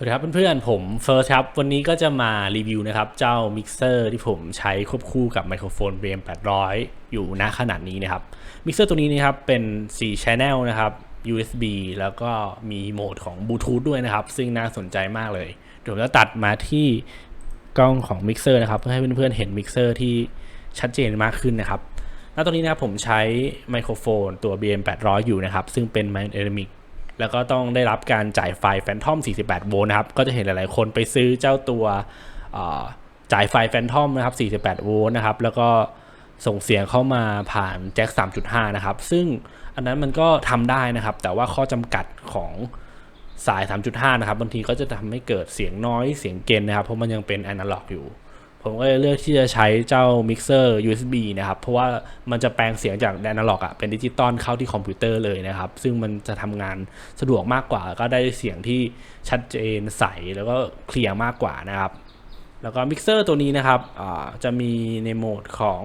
สวัสดีครับเพื่อนๆผมเฟิร์สครับ วันนี้ก็จะมารีวิวนะครับ เจ้ามิกเซอร์ที่ผมใช้ควบคู่กับไมโครโฟน BM 800 อยู่ณขนาดนี้นะครับ มิกเซอร์ตัวนี้นะครับเป็น 4 Channel นะครับ USB แล้วก็มีโหมดของบลูทูธด้วยนะครับ ซึ่งน่าสนใจมากเลย เดี๋ยวเราตัดมาที่กล้องของมิกเซอร์นะครับ เพื่อให้เพื่อนๆเห็นมิกเซอร์ที่ชัดเจนมากขึ้นนะครับแล้วตรงนี้นะครับผมใช้ไมโครโฟนตัว BM 800 อยู่นะครับ ซึ่งเป็นไมโครเอมิก แล้วก็ต้องได้รับการจ่ายไฟแฟนทอม 48 โวลต์นะครับ ก็จะเห็นหลายๆ คนไปซื้อเจ้าตัวจ่ายไฟแฟนทอมนะครับ 48 โวลต์นะครับ แล้วก็ส่งเสียงเข้ามาผ่านแจ็ค 3.5 นะครับ ซึ่งอันนั้นมันก็ทำได้นะครับ แต่ว่าข้อจำกัดของสาย 3.5 นะครับ บางทีก็จะทำให้เกิดเสียงน้อย เสียงเกนนะครับ เพราะมันยังเป็นแอนาล็อกอยู่ ผมก็เลยเลือกที่จะใช้เจ้ามิกเซอร์ USB นะครับ เพราะว่ามันจะแปลงเสียงจากแอนาล็อกอะเป็นดิจิตอลเข้าที่คอมพิวเตอร์เลยนะครับ ซึ่งมันจะทำงานสะดวกมากกว่า ก็ได้เสียงที่ชัดเจนใสแล้วก็เคลียร์มากกว่านะครับ แล้วก็มิกเซอร์ตัวนี้นะครับจะมีในโหมดของ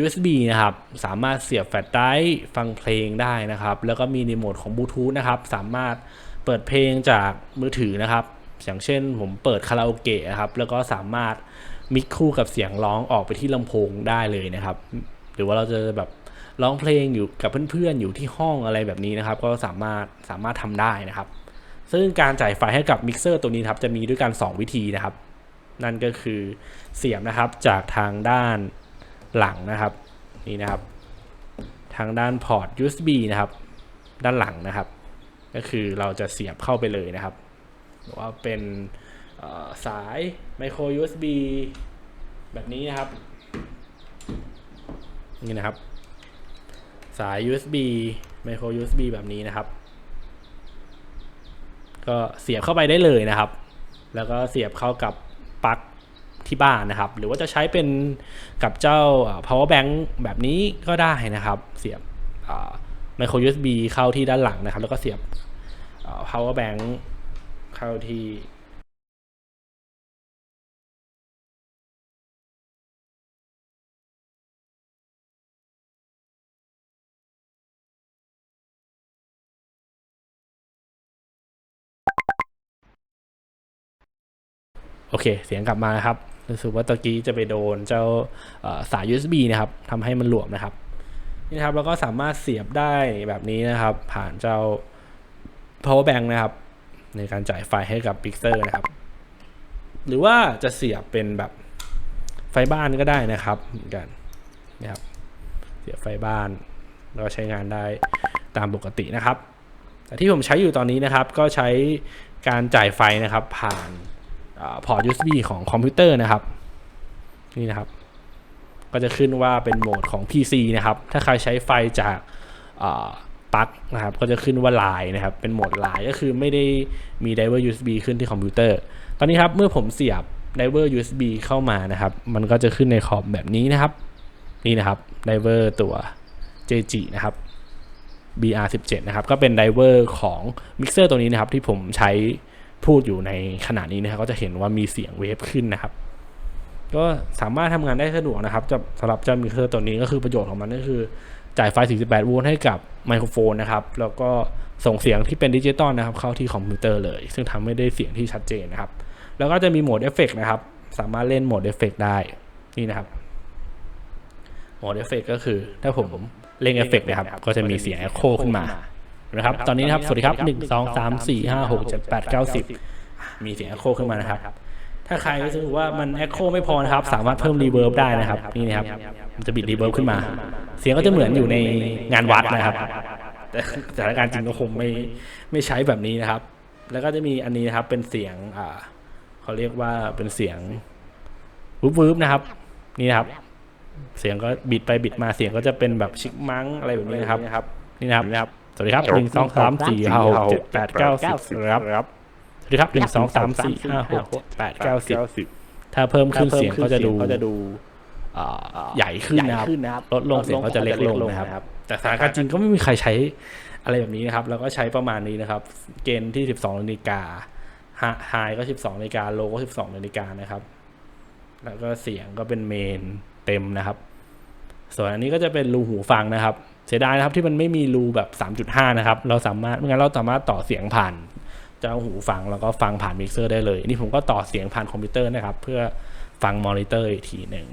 USB นะครับ สามารถเสียบแฟลชไดรฟ์ฟังเพลงได้นะครับ แล้วก็มีในโหมดของบลูทูธนะครับ สามารถเปิดเพลงจากมือถือนะครับ อย่างเช่นผมเปิดคาราโอเกะนะครับ แล้วก็สามารถ มิกคู่กับเสียงร้องออกไปที่ลำโพงได้เลยนะครับ หรือว่าเราจะแบบร้องเพลงอยู่กับเพื่อนๆอยู่ที่ห้องอะไรแบบนี้นะครับ ก็สามารถสามารถทำได้นะครับ ซึ่งการจ่ายไฟให้กับมิกเซอร์ตัวนี้ครับจะมีด้วยกัน 2 วิธีนะครับ นั่นก็คือเสียบนะครับจากทางด้านหลังนะครับนี่นะครับ ทางด้านพอร์ต USB นะครับ ด้านหลังนะครับ ก็คือเราจะเสียบเข้าไปเลยนะครับ หรือว่าเป็น สายไมโคร USB แบบนี้นะครับ นี่นะครับ สาย USB ไมโคร USB แบบนี้นะครับ ก็เสียบเข้าไปได้เลยนะครับ แล้วก็เสียบเข้ากับปลั๊กที่บ้านนะครับ หรือว่าจะใช้เป็นกับเจ้า power bank แบบนี้ก็ได้นะครับ เสียบไมโคร USB เข้าที่ด้านหลังนะครับ แล้วก็เสียบ power bank เข้าที่ อเค เสียงกลับมานะครับรู้สึกว่าตะกี้จะไปโดนเจ้าสาย USB นะครับทำให้มันหลวมนะครับนี่นะครับเราก็สามารถเสียบได้แบบนี้นะครับ ผ่านเจ้า power bank นะครับ ในการจ่ายไฟให้กับ Pixel นะครับ หรือว่าจะเสียบเป็นแบบไฟบ้านก็ได้นะครับเหมือนกันนะครับ เสียบไฟบ้านเราใช้งานได้ตามปกตินะครับ แต่ที่ผมใช้อยู่ตอนนี้นะครับ ก็ใช้การจ่ายไฟนะครับผ่าน พอร์ต USB ของคอมพิวเตอร์นะครับ นี่นะครับ ก็จะขึ้นว่าเป็นโหมดของ PC นะครับ ถ้าใครใช้ไฟจากปลั๊กนะครับ ก็จะขึ้นว่าลน์นะครับ เป็นโหมดลน์ก็คือไม่ได้มีไดเวอร์ USB ขึ้นที่คอมพิวเตอร์ ตอนนี้ครับ เมื่อผมเสียบไดเวอร์ USB เข้ามานะครับ มันก็จะขึ้นในคอมแบบนี้นะครับ นี่นะครับไดเวอร์ตัว JG นะครับ BR17 นะครับ ก็เป็นไดเวอร์ของมิกเซอร์ตัวนี้นะครับ ที่ผมใช้ พูดอยู่ในขณะนี้นะครับก็จะเห็นว่ามีเสียงเวฟขึ้นนะครับ ก็สามารถทำงานได้สะดวกนะครับจะสำหรับเจ้ามิกเซอร์ตัวนี้ก็คือประโยชน์ของมันก็คือ จ่ายไฟ 48 โวลต์ให้กับไมโครโฟนนะครับ แล้วก็ส่งเสียงที่เป็นดิจิตอลนะครับ เข้าที่คอมพิวเตอร์เลย ซึ่งทำให้ได้เสียงที่ชัดเจนนะครับ แล้วก็จะมีโหมดเอฟเฟกนะครับ สามารถเล่นโหมดเอฟเฟกได้นี่นะครับโหมดเอฟเฟกก็คือถ้าผมเล่นเอฟเฟกนะครับ ก็จะมีเสียง e อโคขึ้นมา นะครับ ตอนนี้นะครับ สวัสดีครับ1 2 3 4 5 6 7 8 9 10มีเสียง e อโคขึ้นมานะครับ ถ้าใครรู้สึกว่ามัน e อโคไม่พอนะครับ สามารถเพิ่มรีเวิร์บได้นะครับ นี่นะครับ มันจะบิดรีเวิร์บขึ้นมา เสียงก็จะเหมือนอยู่ในงานวัดนะครับ แต่สถานการณ์จริงก็คงไม่ไม่ใช้แบบนี้นะครับ แล้วก็จะมีอันนี้นะครับ เป็นเสียงอ่าเขาเรียกว่าเป็นเสียงวูบวูบนะครับ นี่นะครับ เสียงก็บิดไปบิดมาเสียงก็จะเป็นแบบชิกมังอะไรแบบนี้นะครับ นี่นะครับนะครับ สวัสดีครับหนึ่งสองสามสี่ห้าหกเจ็ดแปดเก้าสิบครับสวัสดีครับหนึ่งสองสามสี่ห้าหกเจ็ดแปดเก้าสิบถ้าเพิ่มขึ้นเสียงก็จะดูก็จะดูใหญ่ขึ้นนะครับลดลงเสียงก็จะเล็กลงนะครับ แต่สถานการณ์จริงก็ไม่มีใครใช้อะไรแบบนี้นะครับ แล้วก็ใช้ประมาณนี้นะครับ เกณฑ์ที่สิบสองนาฬิกาไฮก็สิบสองนาฬิกาโลก็สิบสองนาฬิกานะครับ แล้วก็เสียงก็เป็นเมนเต็มนะครับ ส่วนอันนี้ก็จะเป็นรูหูฟังนะครับ เสียดายนะครับที่มันไม่มีรูแบบ 3.5 นะครับ เราสามารถไม่งั้นเราสามารถต่อเสียงผ่านเจ้าหูฟังแล้วก็ฟังผ่านมิกเซอร์ได้เลย นี่ผมก็ต่อเสียงผ่านคอมพิวเตอร์นะครับ เพื่อฟังมอนิเตอร์อีกทีหนึ่ง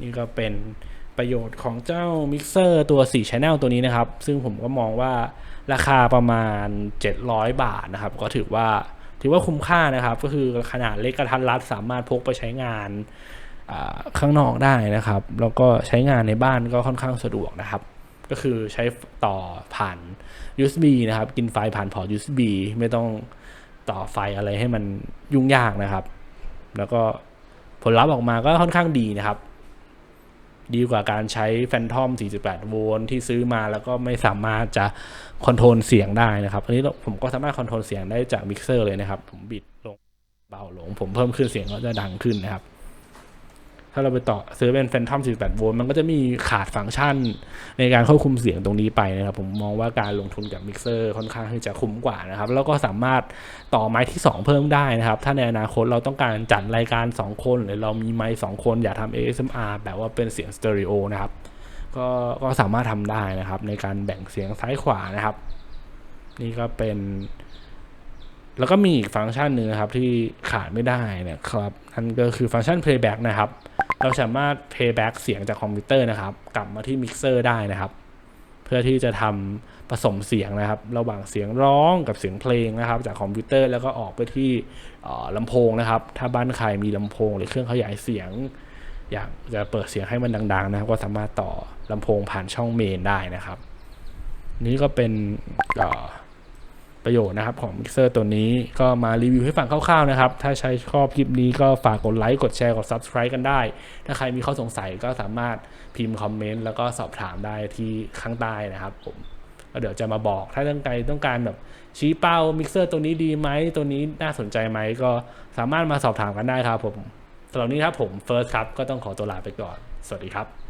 นี่ก็เป็นประโยชน์ของเจ้ามิกเซอร์ตัว 4 Channel ตัวนี้นะครับ ซึ่งผมก็มองว่าราคาประมาณ 700 บาทนะครับ ก็ถือว่าถือว่าคุ้มค่านะครับ ก็คือขนาดเล็กกระทัดรัดสามารถพกไปใช้งานข้างนอกได้นะครับ แล้วก็ใช้งานในบ้านก็ค่อนข้างสะดวกนะครับ ก็คือใช้ต่อผ่าน USB นะครับ กินไฟผ่านพอร์ต USB ไม่ต้องต่อไฟอะไรให้มันยุ่งยากนะครับ แล้วก็ผลลัพธ์ออกมาก็ค่อนข้างดีนะครับ ดีกว่าการใช้แฟนทอม 48 โวลต์ที่ซื้อมาแล้วก็ไม่สามารถจะคอนโทรลเสียงได้นะครับ อันนี้ผมก็สามารถคอนโทรลเสียงได้จากมิกเซอร์เลยนะครับ ผมบิดลงเบาลง ผมเพิ่มขึ้นเสียงก็จะดังขึ้นนะครับ ถ้าเราไปต่อซื้อเป็นแฟนทอม48 โวลต์มันก็จะมีขาดฟังก์ชันในการควบคุมเสียงตรงนี้ไปนะครับ ผมมองว่าการลงทุนกับมิกเซอร์ค่อนข้างที่จะคุ้มกว่านะครับ แล้วก็สามารถต่อไม้ที่ 2 เพิ่มได้นะครับ ถ้าในอนาคตเราต้องการจัดรายการ 2 คน หรือเรามีไมค์2คนอยากทำ ASMR แบบว่าเป็นเสียงสเตอริโอนะครับก็ก็สามารถทำได้นะครับ ในการแบ่งเสียงซ้ายขวานะครับ นี่ก็เป็น แล้วก็มีอีกฟังก์ชันหนึ่งนะครับ ที่ขาดไม่ได้นะครับนั่นก็คือฟังก์ชัน playback นะครับ เราสามารถ playback เสียงจากคอมพิวเตอร์นะครับ กลับมาที่มิกเซอร์ได้นะครับ เพื่อที่จะทำผสมเสียงนะครับ ระหว่างเสียงร้องกับเสียงเพลงนะครับ จากคอมพิวเตอร์แล้วก็ออกไปที่ลำโพงนะครับ ถ้าบ้านใครมีลำโพงหรือเครื่องขยายเสียง อยากจะเปิดเสียงให้มันดัง ๆ นะครับ ก็สามารถต่อลำโพงผ่านช่องเมนได้นะครับ นี่ก็เป็นอ่อ ประโยชน์นะครับของมิกเซอร์ตัวนี้ก็มารีวิวให้ฟังคร่าวๆนะครับ ถ้าใช้ชอบคลิปนี้ก็ฝากกดไลค์กดแชร์กด Subscribe กันได้ ถ้าใครมีข้อสงสัยก็สามารถพิมพ์คอมเมนต์แล้วก็สอบถามได้ที่ข้างใต้นะครับผมแล้วเดี๋ยวจะมาบอกถ้าต้องการต้องการแบบชี้เป้ามิกเซอร์ตัวนี้ดีไหมตัวนี้น่าสนใจไหมก็สามารถมาสอบถามกันได้ครับผมสำหรับนี้ครับผมเฟิร์สครับก็ต้องขอตัวลาไปก่อน สวัสดีครับ